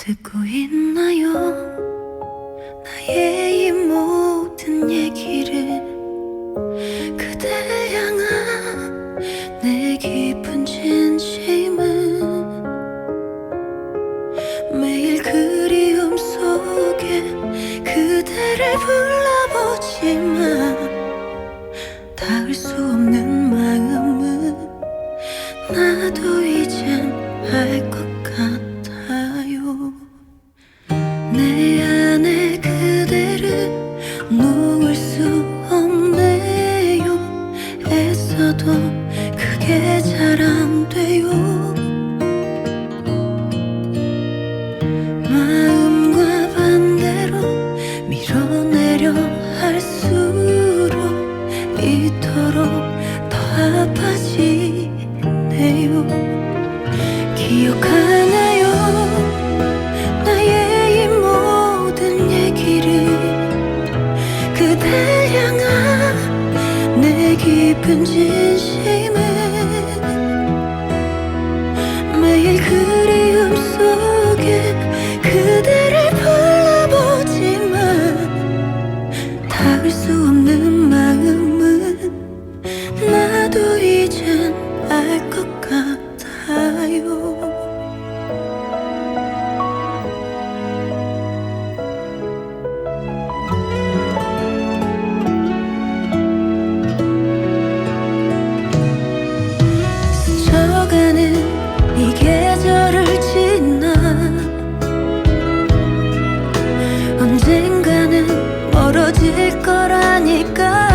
듣고 있나요? 나의 이 모든 얘기를 그댈 향한 내 깊은 진심은 매일 그리움 속에 그대를 불러보지만 닿을 수 없는 마음은 나도 놓을 수 없네요. 애써도 그게 잘 안 돼요. 마음과 반대로 밀어내려 할수록 이토록 더 아파지네요. 기억하 깊은 진심은 멀어질 거라니까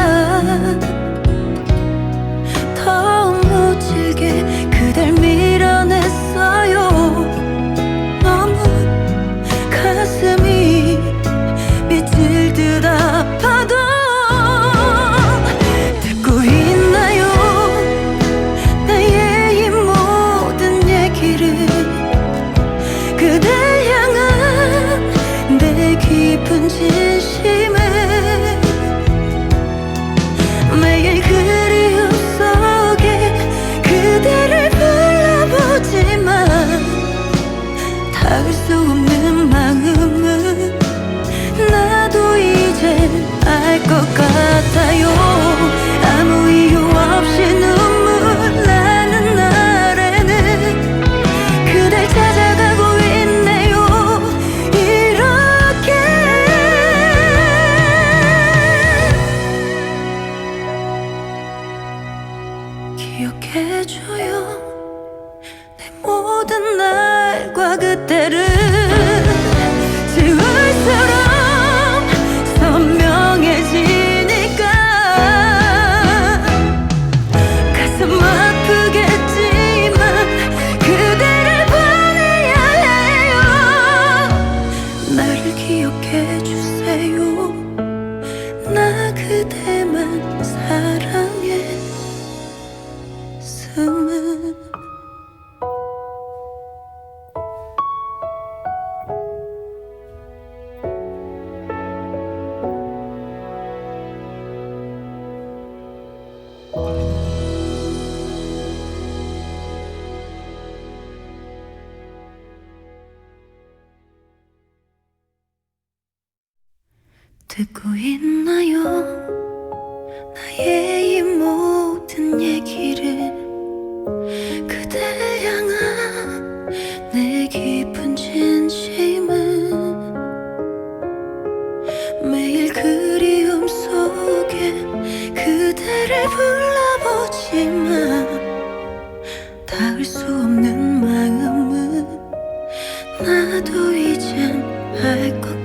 挂个 듣고 있나요? 나의 이 모든 얘기를 그댈 향한 내 깊은 진심은 매일 그리움 속에 그대를 불러보지만 닿을 수 없는 마음은 나도 이젠 알것